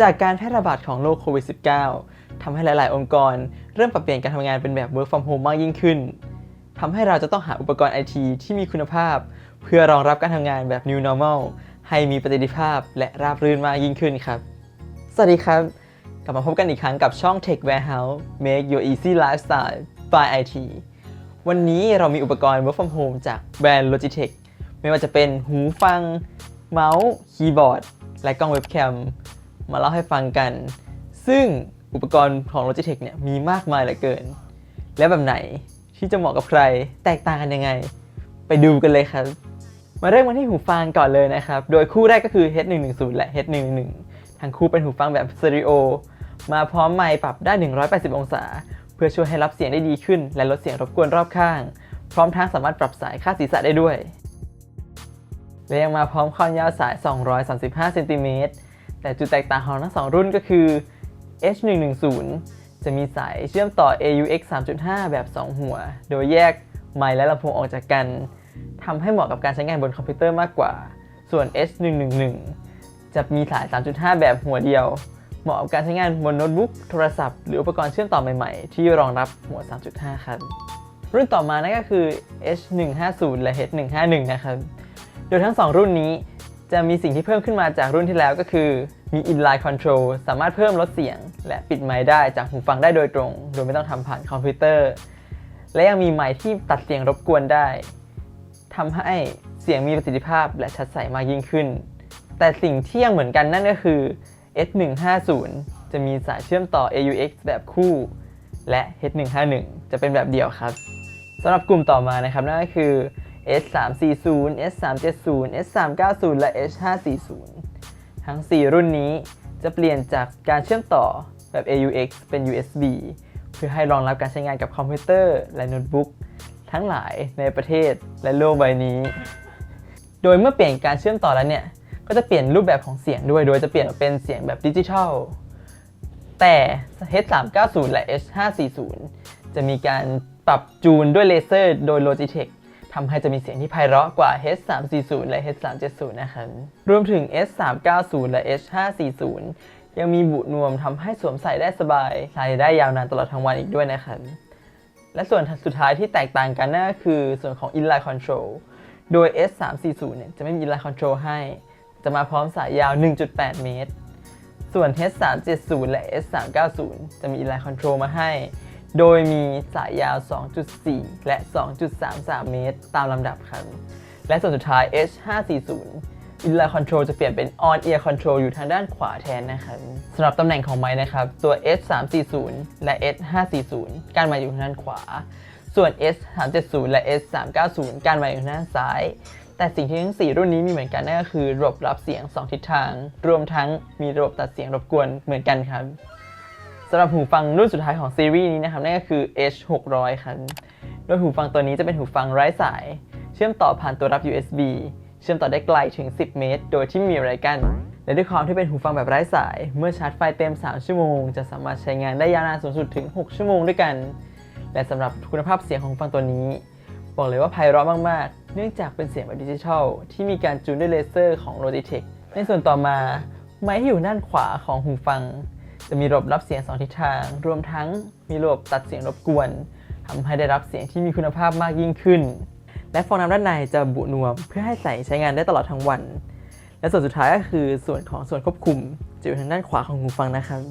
จากการแพร่ระบาดของโรคโควิด -19 ทำให้หลาย ๆ องค์กร เริ่มปรับเปลี่ยนการทำงานเป็นแบบ work from home มากยิ่งขึ้น ทำให้เราจะต้องหาอุปกรณ์ไอทีที่มีคุณภาพ เพื่อรองรับการทำงานแบบ new normal ให้มีประสิทธิภาพและราบรื่นมากยิ่งขึ้นครับ สวัสดีครับ กลับมาพบกันอีกครั้งกับช่อง Tech Warehouse Make Your Easy Lifestyle by IT วันนี้เรามีอุปกรณ์ work from home จากแบรนด์ Logitech ไม่ว่าจะเป็นหูฟัง เมาส์ คีย์บอร์ด และกล้องเว็บแคม มาเล่าให้ฟังกัน ซึ่งอุปกรณ์ของ Logitech เนี่ยมีมากมายเหลือเกิน และแบบไหนที่จะเหมาะกับใคร แตกต่างกันยังไง ไปดูกันเลยครับ มาเริ่มกันที่หูฟังก่อนเลยนะครับ โดยคู่แรกก็คือ H110 และ H111 ทั้งคู่เป็นหูฟังแบบสเตอริโอมาพร้อมไมค์ปรับได้ 180 องศา เพื่อช่วยให้รับเสียงได้ดีขึ้น และลดเสียงรบกวนรอบข้าง พร้อมทั้งสามารถปรับสายค่าศีรษะได้ด้วยและยังมาพร้อมความยาวสาย 235 เซนติเมตร แต่จุดแตกต่างของทั้งสองรุ่นก็คือ H110 จะมีสายเชื่อมต่อ AUX 3.5 แบบ 2 หัว โดยแยกไมค์และลำโพงออกจากกันทำให้เหมาะกับการใช้งานบนคอมพิวเตอร์มากกว่า ส่วน H111 จะมีสาย 3.5 แบบหัวเดียว เหมาะกับการใช้งานบนโน้ตบุ๊ก โทรศัพท์ หรืออุปกรณ์เชื่อมต่อใหม่ๆ ที่รองรับหัว 3.5 ครับ รุ่นต่อมานั่นก็คือ H150 และ H151 นะครับ โดยทั้ง 2 รุ่นนี้ จะมีสิ่งที่เพิ่มขึ้นมาจากรุ่นที่แล้วก็คือ มี inline control สามารถเพิ่มลดเสียง และปิดไมค์ได้จากหูฟังได้โดยตรง โดยไม่ต้องทำผ่านคอมพิวเตอร์ และยังมีไมค์ที่ตัดเสียงรบกวนได้ทำให้เสียงมีประสิทธิภาพและชัดใสมากยิ่งขึ้น แต่สิ่งที่ยังเหมือนกันนั่นก็คือ S150 จะมีสายเชื่อมต่อ AUX แบบคู่ และ H151 จะเป็นแบบเดี่ยวครับสำหรับกลุ่มต่อมานะครับนั่นก็คือ S340 S370 S390 และ S540 ทั้ง 4 รุ่นนี้จะเปลี่ยนจากการเชื่อมต่อแบบ AUX เป็น USB เพื่อให้รองรับการใช้งานกับคอมพิวเตอร์และโน้ตบุ๊กทั้งหลายในประเทศและโลกใบนี้ โดยเมื่อเปลี่ยนการเชื่อมต่อแล้วเนี่ย ก็จะเปลี่ยนรูปแบบของเสียงด้วย โดยจะเปลี่ยนเป็นเสียงแบบดิจิทัล แต่ H390 และ H540 จะมีการปรับจูนด้วยเลเซอร์โดย Logitech ทำให้จะมีเสียงที่ไพเราะกว่า H340 และ H370 นะครับรวมถึง S390 และ H540 ยังมีบุนวมทำให้สวมใส่ได้สบายใส่ได้ยาวนานตลอดทั้งวันอีกด้วยนะครับและส่วนสุดท้ายที่แตกต่างกันนั่นก็คือส่วนของ inline control โดย S340 เนี่ยจะไม่มี inline control ให้ จะมาพร้อมสายยาว 1.8 เมตร ส่วน H370 และ S390 จะมี inline control มาให้ โดยมีสายยาว 2.4 และ 2.33 เมตร ตามลำดับครับ และส่วนสุดท้าย H540 inline control จะเปลี่ยนเป็น on ear control อยู่ทางด้านขวาแทนนะครับสำหรับตำแหน่งของไม้นะครับ ตัว S340 และ S540 การมาอยู่ทางด้านขวา ส่วน S370 และ S390 การมาอยู่ทางด้านซ้าย แต่สิ่งที่ทั้ง 4 รุ่นนี้มีเหมือนกันนั่นก็คือระบบรับเสียง 2 ทิศทาง รวมทั้งมีระบบตัดเสียงรบกวนเหมือนกันครับ สำหรับหูฟังรุ่นสุดท้ายของซีรีส์นี้นะครับนั่นก็คือ H600 ครับโดยหูฟังตัวนี้จะเป็นหูฟังไร้สาย เชื่อมต่อผ่านตัวรับ USB เชื่อมต่อได้ไกลถึง 10 เมตร โดยที่มีอะไรกัน และด้วยความที่เป็นหูฟังแบบไร้สาย เมื่อชาร์จไฟเต็ม 3 ชั่วโมง จะสามารถใช้งานได้ยาวนานสูงสุดถึง 6 ชั่วโมงด้วยกัน และสำหรับคุณภาพเสียงของหูฟังตัวนี้ บอกเลยว่าไพเราะมากๆ เนื่องจากเป็นเสียงแบบดิจิทัล ที่มีการจูนด้วยเลเซอร์ของ Logitech ในส่วนต่อมาไมค์ที่อยู่ด้านขวาของหูฟัง จะมีระบบรับเสียง 2 ทิศทาง รวมทั้งมีระบบตัดเสียงรบกวนทำให้ได้รับเสียงที่มีคุณภาพมากยิ่งขึ้น และฟองน้ำด้านในจะบุนวมเพื่อให้ใส่ใช้งานได้ตลอดทั้งวัน และส่วนสุดท้ายก็คือส่วนของส่วนควบคุมจะอยู่ทางด้านขวาของหูฟังนะครับ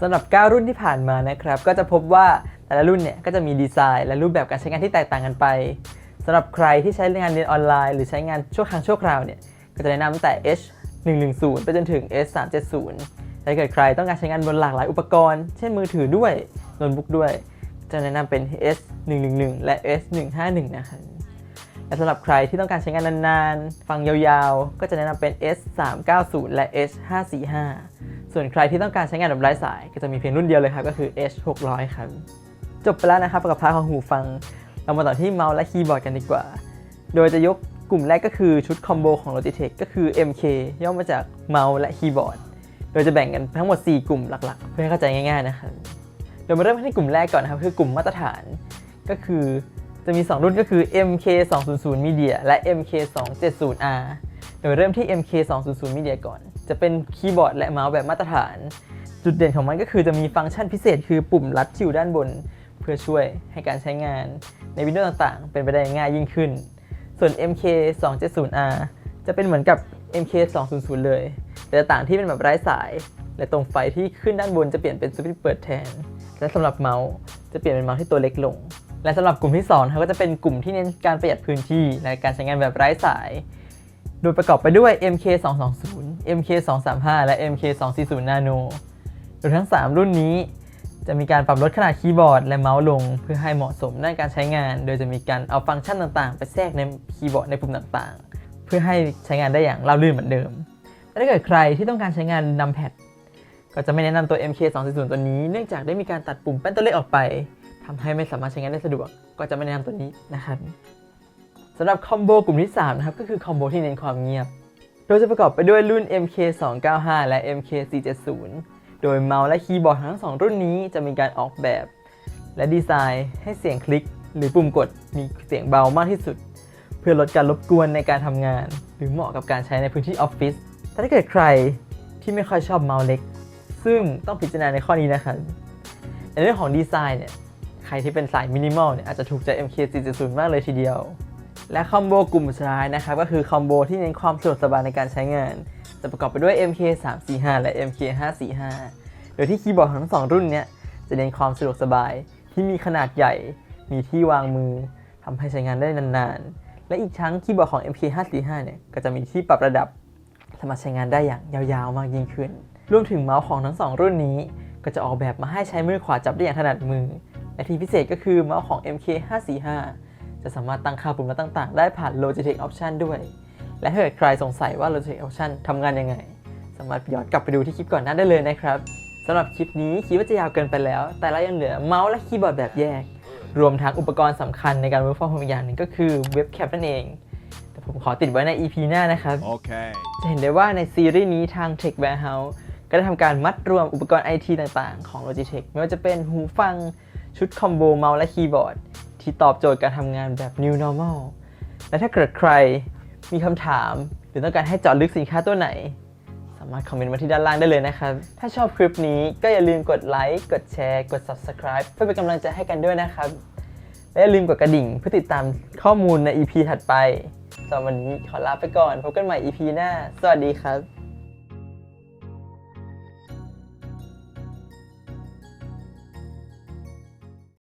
สำหรับ 9 รุ่นที่ผ่านมานะครับ ก็จะพบว่าแต่ละรุ่นเนี่ยก็จะมีดีไซน์และรูปแบบการใช้งานที่แตกต่างกันไปสำหรับใครที่ใช้งานเรียนออนไลน์หรือใช้งานชั่วครั้งชั่วคราวเนี่ยก็จะแนะนำตั้งแต่ H110 ไปจนถึง S370 ถ้าเกิดใครต้องการใช้งานบนหลากหลายอุปกรณ์ เช่นมือถือด้วยโน้ตบุ๊กด้วย จะแนะนำเป็น S111 และ S151 นะครับและสำหรับใครที่ต้องการใช้งานนานๆ ฟังยาวๆ ก็จะแนะนำเป็น S390 และ S545 ส่วนใครที่ต้องการใช้งานแบบไร้สาย ก็จะมีเพียงรุ่นเดียวเลยครับ ก็คือ H600 ครับ จบไปแล้วนะครับกับพาร์ทของหูฟัง เรามาต่อที่เมาส์และคีย์บอร์ดกันดีกว่า โดยจะยกกลุ่มแรกก็คือชุดคอมโบของ Logitech ก็คือ MK ย่อมาจากเมาส์และคีย์บอร์ด โดยจะแบ่งกันทั้งหมด 4 กลุ่มหลักๆ เพื่อให้เข้าใจง่ายๆนะครับโดยมาเริ่มที่กลุ่มแรกก่อนนะครับ คือกลุ่มมาตรฐาน ก็คือจะมี 2 รุ่นก็คือ MK 200 Media และ MK 270R โดยเริ่มที่ MK 200 Media ก่อน จะเป็นคีย์บอร์ดและเมาส์แบบมาตรฐาน จุดเด่นของมันก็คือจะมีฟังก์ชันพิเศษ คือปุ่มลัดที่อยู่ด้านบน เพื่อช่วยให้การใช้งาน ในวิดีโอต่างๆ เป็นไปได้ง่ายยิ่งขึ้น ส่วน MK 270R จะเป็นเหมือนกับ MK 200เลย แต่จะต่างที่เป็นแบบไร้สาย และตรงไฟที่ขึ้นด้านบนจะเปลี่ยนเป็นสวิตช์เปิดแทน และสำหรับเมาส์จะเปลี่ยนเป็นเมาส์ที่ตัวเล็กลง และสำหรับกลุ่มที่2นะครับก็จะเป็นกลุ่มที่เน้นการประหยัดพื้นที่และการใช้งานแบบไร้สาย โดยประกอบไปด้วย MK 220 MK 235และ MK 240 Nano โดยทั้ง 3 รุ่นนี้จะมีการปรับลดขนาดคีย์บอร์ดและเมาส์ลง เพื่อให้เหมาะสมด้านการใช้งาน โดยจะมีการเอาฟังก์ชันต่างๆ ไปแทรกในคีย์บอร์ดในปุ่มต่างๆ เพื่อให้ใช้งานได้อย่างราบรื่นเหมือนเดิม ถ้าเกิดใครที่ต้องการใช้งานนำแพดก็จะไม่แนะนำตัว MK 240ตัวนี้ เนื่องจากได้มีการตัดปุ่มแป้นตัวเลขออกไปทำให้ไม่สามารถใช้งานได้สะดวก ก็จะไม่แนะนำตัวนี้นะครับสำหรับคอมโบกลุ่มที่3นะครับก็คือคอมโบที่เน้นความเงียบ โดยจะประกอบไปด้วยรุ่น MK 295และ MK 470โดยเมาส์และคีย์บอร์ดทั้งสองรุ่นนี้จะมีการออกแบบ และดีไซน์ ให้เสียงคลิก หรือปุ่มกดมีเสียงเบามากที่สุด เพื่อลดการรบกวนในการทำงาน หรือเหมาะกับการใช้ในพื้นที่ออฟฟิศ แต่ถ้าเกิดใครที่ไม่ค่อยชอบเมาส์เล็ก ซึ่งต้องพิจารณาในข้อนี้นะครับในเรื่องของดีไซน์เนี่ย ใครที่เป็นสายมินิมอลเนี่ยอาจจะถูกใจ MK 470มากเลยทีเดียว และคอมโบกลุ่มสุดท้ายนะครับ ก็คือคอมโบที่เน้นความสะดวกสบายในการใช้งาน จะประกอบไปด้วย MK 345และ MK 545โดยที่คีย์บอร์ดของทั้งสองรุ่นเนี้ยจะเน้นความสะดวกสบายที่มีขนาดใหญ่ มีที่วางมือทำให้ใช้งานได้นานๆ และอีกทั้งคีย์บอร์ดของ MK 545เนี่ยก็จะมีที่ปรับระดับ สามารถใช้งานได้อย่างยาวๆ มากยิ่งขึ้น รวมถึงเมาส์ของทั้งสองรุ่นนี้ ก็จะออกแบบมาให้ใช้มือขวาจับได้อย่างถนัดมือ และที่พิเศษก็คือเมาส์ของ MK 545 จะสามารถตั้งค่าปุ่มและต่างๆ ได้ผ่าน Logitech Option ด้วย และถ้าเกิดใครสงสัยว่า Logitech Option ทำงานยังไง สามารถย้อนกลับไปดูที่คลิปก่อนหน้าได้เลยนะครับสำหรับคลิปนี้คิดว่าจะยาวเกินไปแล้ว แต่เรายังเหลือเมาส์และคีย์บอร์ดแบบแยก รวมทั้งอุปกรณ์สำคัญในการ work from home อีกอย่างหนึ่งก็คือเว็บแคปนั่นเอง แต่ผมขอติดไว้ใน EP หน้านะครับ Okay. จะเห็นได้ว่าในซีรีส์นี้ทาง Tech Warehouse ก็ได้ทำการมัดรวมอุปกรณ์ IT ต่างๆ ของ Logitech ไม่ว่าจะเป็นหูฟังชุดคอมโบเมาส์และคีย์บอร์ด ที่ตอบโจทย์การทำงานแบบ New Normal และถ้าเกิดใครมีคำถาม หรือต้องการให้เจาะลึกสินค้าตัวไหน สามารถคอมเมนต์มาที่ด้านล่างได้เลยนะครับ ถ้าชอบคลิปนี้ก็อย่าลืมกดไลค์กดแชร์ กด Subscribe เพื่อเป็นกำลังใจให้กันด้วยนะครับและอย่าลืมกดกระดิ่งเพื่อติดตามข้อมูลใน EP ถัดไป สำหรับวันนี้ขอลาไปก่อน พบกันใหม่ EP หน้า สวัสดีครับ